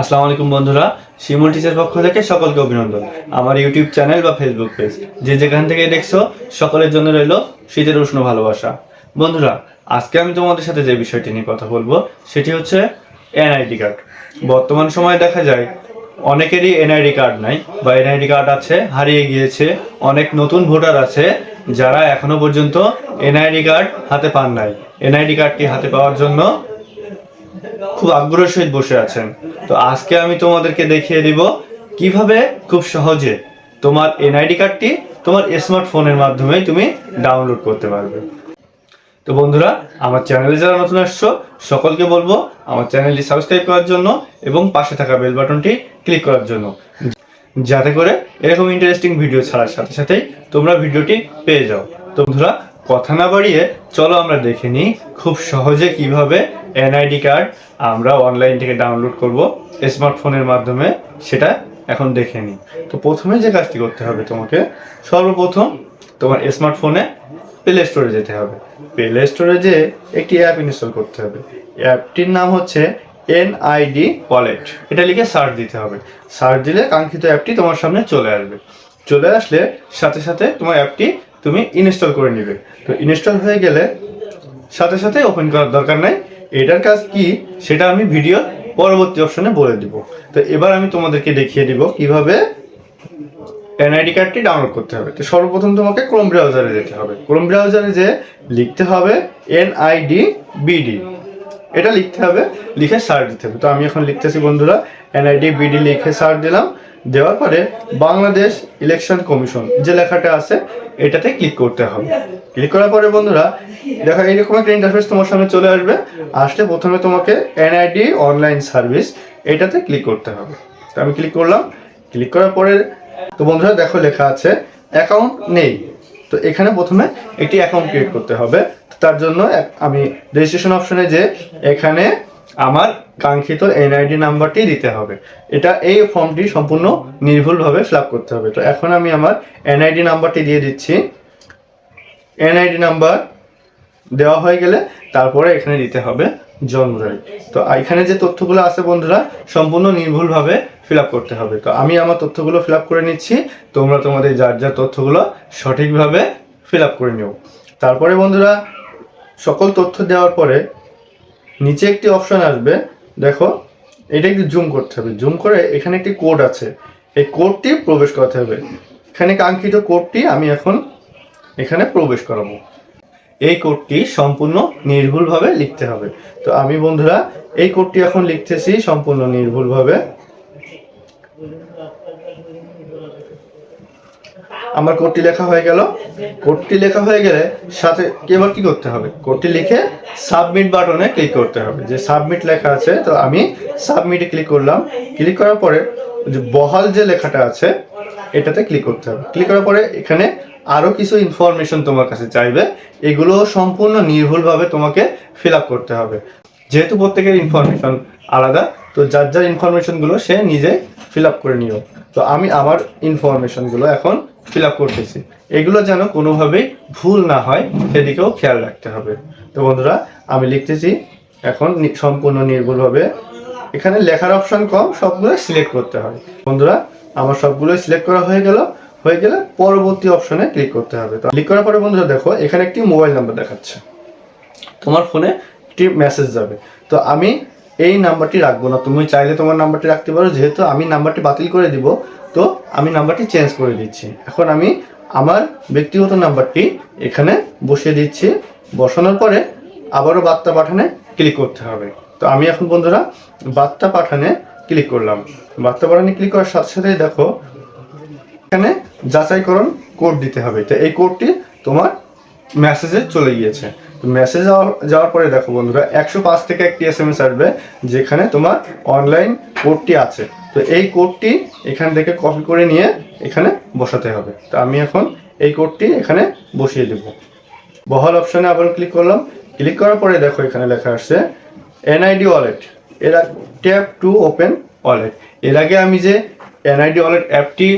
আসসালামু আলাইকুম বন্ধুরা, শিমুল টিচার পক্ষ থেকে সকলকে অভিনন্দন। আমার ইউটিউব চ্যানেল বা ফেসবুক পেজ যে যেখান থেকে দেখছ, সকলের জন্য রইল শীতের উষ্ণ ভালোবাসা। বন্ধুরা, আজকে আমি তোমাদের সাথে যে বিষয়টি নিয়ে কথা বলব, সেটি হচ্ছে এনআইডি কার্ড বর্তমান সময়ে দেখা যায়, অনেকেরই এনআইডি কার্ড নাই, বা এনআইডি কার্ড আছে, হারিয়ে গিয়েছে, অনেক নতুন ভোটার আছে, যারা এখনও পর্যন্ত এনআইডি কার্ড হাতে পান নাই। এনআইডি কার্ডটি হাতে পাওয়ার জন্য খুব আগ্রহের সহিত বসে আছেন। তো আজকে আমি তোমাদেরকে দেখিয়ে দিব কীভাবে খুব সহজে তোমার এনআইডি কার্ডটি তোমার স্মার্টফোনের মাধ্যমে তুমি ডাউনলোড করতে পারবে। তো বন্ধুরা, আমার চ্যানেলে যারা নতুন আসছো, সকলকে বলব আমার চ্যানেলটি সাবস্ক্রাইব করার জন্য এবং পাশে থাকা বেল বাটনটি ক্লিক করার জন্য। যাতে করে এরকম ইন্টারেস্টিং ভিডিও ছাড়ার সাথে সাথেই তোমরা ভিডিওটি পেয়ে যাও। তো বন্ধুরা, কথা না বাড়িয়ে চলো আমরা দেখে নিই খুব সহজে কীভাবে এনআইডি কার্ড আমরা অনলাইন থেকে ডাউনলোড করব। স্মার্টফোনের মাধ্যমে সেটা এখন দেখে নিই। তো প্রথমে যে কাজটি করতে হবে তোমাকে, সর্বপ্রথম তোমার স্মার্টফোনে প্লে স্টোরে যেতে হবে। প্লে স্টোরে যে একটি অ্যাপ ইনস্টল করতে হবে। অ্যাপটির নাম হচ্ছে এনআইডি ওয়ালেট। এটা লিখে সার্চ দিতে হবে। সার্চ দিলে কাঙ্ক্ষিত অ্যাপটি তোমার সামনে চলে আসবে। চলে আসলে সাথে সাথে তোমার অ্যাপটি তুমি ইনস্টল করে নিবে। তো ইনস্টল হয়ে গেলে সাথে সাথে ওপেন করার দরকার নাই। এটার কাজ কি? সেটা আমি ভিডিও পরবর্তী অপশনে বলে দিব। তো এবার আমি তোমাদেরকে দেখিয়ে দিব কীভাবে এনআইডি কার্ডটি ডাউনলোড করতে হবে। তো সর্বপ্রথম তোমাকে ক্রোম ব্রাউজারে যেতে হবে। ক্রোম ব্রাউজারে যে লিখতে হবে এনআইডি বিডি এটা লিখতে হবে, লিখে সার্চ দিতে হবে। তো আমি এখন লিখতেছি, বন্ধুরা এনআইডি বিডি লিখে সার্চ দিলাম। দেওয়ার পরে বাংলাদেশ ইলেকশন কমিশন যে লেখাটা আছে, এটাতে ক্লিক করতে হবে। ক্লিক করার পরে, বন্ধুরা, দেখো, এইরকম একটা ইন্টারফেস তোমার সামনে চলে আসবে। আসলে প্রথমে তোমাকে এনআইডি অনলাইন সার্ভিস এটাতে ক্লিক করতে হবে। তো আমি ক্লিক করলাম। ক্লিক করার পরে, তো বন্ধুরা, দেখো লেখা আছে অ্যাকাউন্ট নেই। তো এখানে প্রথমে একটি অ্যাকাউন্ট ক্রিয়েট করতে হবে। তার জন্য আমি রেজিস্ট্রেশন অপশনে যে এখানে আমার কাঙ্ক্ষিত এনআইডি নাম্বারটি দিতে হবে। এটা এই ফর্মটি সম্পূর্ণ নির্ভুলভাবে ফিল করতে হবে। তো এখন আমি আমার এনআইডি নাম্বারটি দিয়ে দিচ্ছি। এনআইডি নাম্বার দেওয়া হয়ে গেলে তারপরে এখানে দিতে হবে জন্ম তারিখ। তো এখানে যে তথ্যগুলো আছে বন্ধুরা, সম্পূর্ণ নির্ভুলভাবে ফিল করতে হবে। তো আমি আমার তথ্যগুলো ফিল করে নিচ্ছি। তোমরা তোমাদের যার যার তথ্যগুলো সঠিকভাবে ফিল করে নিও। তারপরে বন্ধুরা, সকল তথ্য দেওয়ার পরে নিচে একটি অপশন আসবে। দেখো, এটা একটু জুম করতে হবে। জুম করে এখানে একটি কোড আছে। এই কোডটি প্রবেশ করতে হবে। এখানে কাঙ্ক্ষিত কোডটি আমি এখন এখানে প্রবেশ করাবো। এই কোডটি সম্পূর্ণ নির্ভুলভাবে লিখতে হবে। তো আমি বন্ধুরা, এই কোডটি এখন লিখতেছি সম্পূর্ণ নির্ভুলভাবে। আমার কোডটি লেখা হয়ে গেল। কোডটি লেখা হয়ে গেলে সাথে এবার কি করতে হবে? কোডটি লিখে সাবমিট বাটনে ক্লিক করতে হবে। যে সাবমিট লেখা আছে, তো আমি সাবমিটে ক্লিক করলাম। ক্লিক করার পরে যে বহাল যে লেখাটা আছে, এটাতে ক্লিক করতে হবে। ক্লিক করার পরে এখানে আরও কিছু ইনফরমেশন তোমার কাছে চাইবে। এগুলো সম্পূর্ণ নির্ভুলভাবে তোমাকে ফিল আপ করতে হবে। যেহেতু প্রত্যেকের ইনফরমেশন আলাদা তো যার যার ইনফরমেশনগুলো সে নিজে ফিল আপ করে নিও তো আমি আমার ইনফরমেশনগুলো এখন ফিল আপ করতেছি। এগুলো যেন কোনোভাবেই ভুল না হয়, সেদিকেও খেয়াল রাখতে হবে। তো বন্ধুরা, আমি লিখতেছি, এখন সম্পূর্ণ নির্ভুলভাবে এখানে লেখার অপশন কম সবগুলো সিলেক্ট করতে হয় বন্ধুরা, আমার সবগুলো সিলেক্ট করা হয়ে গেল। হয়ে গেলে পরবর্তী অপশনে ক্লিক করতে হবে। তো ক্লিক করার পরে বন্ধুরা দেখো, এখানে একটি মোবাইল নাম্বার দেখাচ্ছে। তোমার ফোনে একটি মেসেজ যাবে। তো আমি এই নাম্বারটি রাখব না। তুমি চাইলে তোমার নাম্বারটি রাখতে পারো, যেহেতু আমি নাম্বারটি বাতিল করে দিব, তো আমি নাম্বারটি চেঞ্জ করে দিচ্ছি। এখন আমি আমার ব্যক্তিগত নাম্বারটি এখানে বসিয়ে দিচ্ছি। বসানোর পরে আবারও বার্তা পাঠানে ক্লিক করতে হবে। তো আমি এখন বন্ধুরা বার্তা পাঠানে ক্লিক করলাম। বার্তা পাঠানে ক্লিক করার সাথে সাথেই দেখো, এখানে যাচাইকরণ কোড দিতে হবে। তো এই কোডটি তোমার মেসেজে চলে গিয়েছে। মেসেজ যাওয়ার পরে দেখো বন্ধুরা, একশো পাঁচ থেকে একটি এস এম এস আসবে, যেখানে তোমার অনলাইন কোডটি আছে। তো এই কোডটি এখান থেকে কপি করে নিয়ে এখানে বসাতে হবে। তো আমি এখন এই কোডটি এখানে বসিয়ে দেব। বহল অপশনে আবার ক্লিক করলাম। ক্লিক করার পরে দেখো এখানে লেখা আসছে এনআইডি ওয়ালেট এর ট্যাপ টু ওপেন ওয়ালেট এর আগে আমি যে এনআইডি ওয়ালেট অ্যাপটি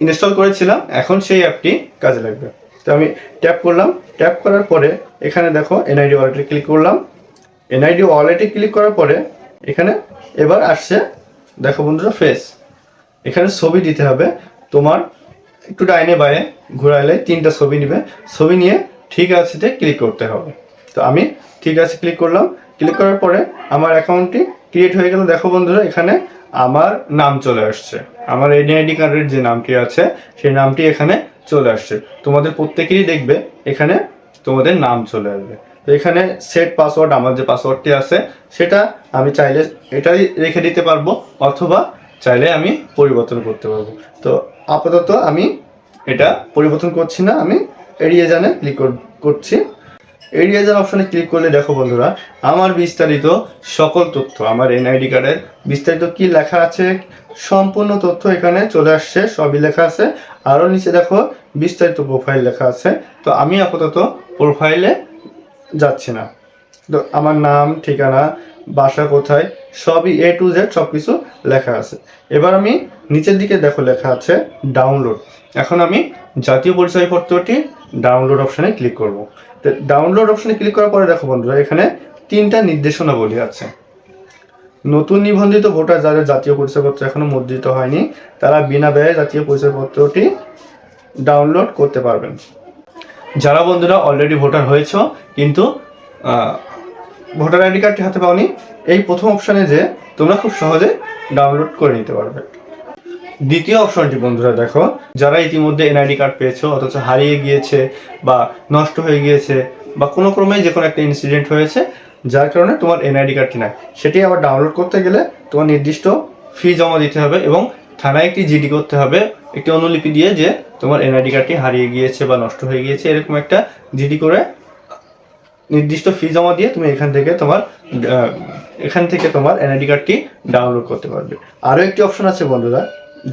ইনস্টল করেছিলাম, এখন সেই অ্যাপটি কাজে লাগবে। তো আমি ট্যাপ করলাম। ট্যাপ করার পরে এখানে দেখো এনআইডি ওয়ালেটে ক্লিক করলাম। এনআইডি ওয়ালেটে ক্লিক করার পরে এখানে এবার আসছে, দেখো বন্ধুরা ফেস এখানে ছবি দিতে হবে। তোমার একটু ডাইনে বাইরে ঘোরাইলে তিনটা ছবি নিবে। ছবি নিয়ে ঠিক আছেতে ক্লিক করতে হবে। তো আমি ঠিক আছে ক্লিক করলাম। ক্লিক করার পরে আমার অ্যাকাউন্টটি ক্রিয়েট হয়ে গেল। দেখো বন্ধুরা, এখানে আমার নাম চলে আসছে। আমার এনআইডি কার্ডের যে নামটি আছে, সেই নামটি এখানে চলে আসছে। তোমাদের প্রত্যেকেরই দেখবে, এখানে তোমাদের নাম চলে আসবে। তো এখানে সেট পাসওয়ার্ড আমার যে পাসওয়ার্ডটি আছে, সেটা আমি চাইলে এটাই রেখে দিতে পারব, অথবা চাইলে আমি পরিবর্তন করতে পারব। তো আপাতত আমি এটা পরিবর্তন করছি না, আমি এড়িয়ে জানে ক্লিক করছি। এড়িয়ে যার অপশানে ক্লিক করলে দেখো বন্ধুরা, আমার বিস্তারিত সকল তথ্য, আমার এনআইডি কার্ডের বিস্তারিত কি লেখা আছে, সম্পূর্ণ তথ্য এখানে চলে আসছে, সবই লেখা আছে। আরও নিচে দেখো বিস্তারিত প্রোফাইল লেখা আছে। তো আমি আপাতত প্রোফাইলে যাচ্ছি না। তো আমার নাম, ঠিকানা, বাসা কোথায়, সবই এ টু জেড সব কিছু লেখা আছে। এবার আমি নিচের দিকে দেখো লেখা আছে ডাউনলোড এখন আমি জাতীয় পরিচয়পত্রটি ডাউনলোড অপশানে ক্লিক করব। তো ডাউনলোড অপশানে ক্লিক করার পরে দেখো বন্ধুরা, এখানে তিনটা নির্দেশনাবলী আছে। নতুন নিবন্ধিত ভোটার যাদের জাতীয় পরিচয়পত্র এখনও মুদ্রিত হয়নি, তারা বিনা ব্যয়ে জাতীয় পরিচয়পত্রটি ডাউনলোড করতে পারবেন। যারা বন্ধুরা অলরেডি ভোটার হয়েছ, কিন্তু ভোটার আইডি কার্ডটি হাতে পাওনি, এই প্রথম অপশানে যে তোমরা খুব সহজে ডাউনলোড করে নিতে পারবে। দ্বিতীয় অপশনটি বন্ধুরা দেখো, যারা ইতিমধ্যে এনআইডি কার্ড পেয়েছ, অথচ হারিয়ে গিয়েছে বা নষ্ট হয়ে গিয়েছে বা কোনো ক্রমে যে কোনো একটা ইনসিডেন্ট হয়েছে যার কারণে তোমার এনআইডি কার্ডটি নাই। সেটি আবার ডাউনলোড করতে গেলে তোমার নির্দিষ্ট ফি জমা দিতে হবে এবং থানায় একটি জিডি করতে হবে। একটি অনুলিপি দিয়ে যে তোমার এনআইডি কার্ডটি হারিয়ে গিয়েছে বা নষ্ট হয়ে গিয়েছে, এরকম একটা জিডি করে নির্দিষ্ট ফি জমা দিয়ে তুমি এখান থেকে তোমার এখান থেকে তোমার এনআইডি কার্ডটি ডাউনলোড করতে পারবে। আরও একটি অপশন আছে বন্ধুরা,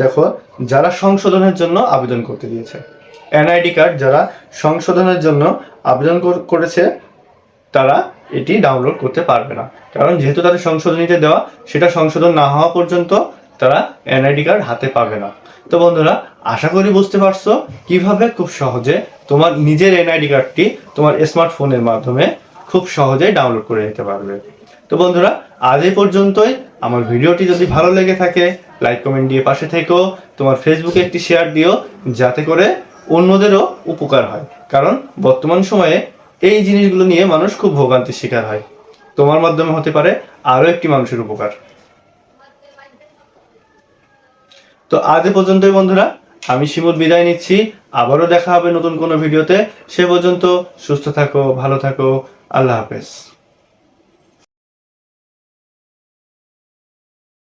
দেখো, যারা সংশোধনের জন্য আবেদন করতে দিয়েছে। এনআইডি কার্ড যারা সংশোধনের জন্য আবেদন করেছে, তারা এটি ডাউনলোড করতে পারবে না। কারণ যেহেতু তাদের সংশোধনীতে দেওয়া, সেটা সংশোধন না হওয়া পর্যন্ত তারা এনআইডি কার্ড হাতে পাবে না। তো বন্ধুরা, আশা করি বুঝতে পারছ কীভাবে খুব সহজে তোমার নিজের এনআইডি কার্ডটি তোমার স্মার্টফোনের মাধ্যমে খুব সহজেই ডাউনলোড করে নিতে পারবে। তো বন্ধুরা, আজ এই পর্যন্তই। আমার ভিডিওটি যদি ভালো লেগে থাকে লাইক কমেন্ট দিয়ে পাশে থেকো। তোমার ফেসবুকে একটি শেয়ার দিও, যাতে করে অন্যদেরও উপকার হয়। কারণ বর্তমান সময়ে এই জিনিসগুলো নিয়ে মানুষ খুব ভোগান্তির শিকার হয়। তোমার মাধ্যমে হতে পারে আরও একটি মানুষের উপকার। তো আজ পর্যন্তই বন্ধুরা, আমি শিমুল বিদায় নিচ্ছি, আবারও দেখা হবে নতুন কোনো ভিডিওতে, সে পর্যন্ত সুস্থ থাকো, ভালো থাকো, আল্লাহ হাফেজ।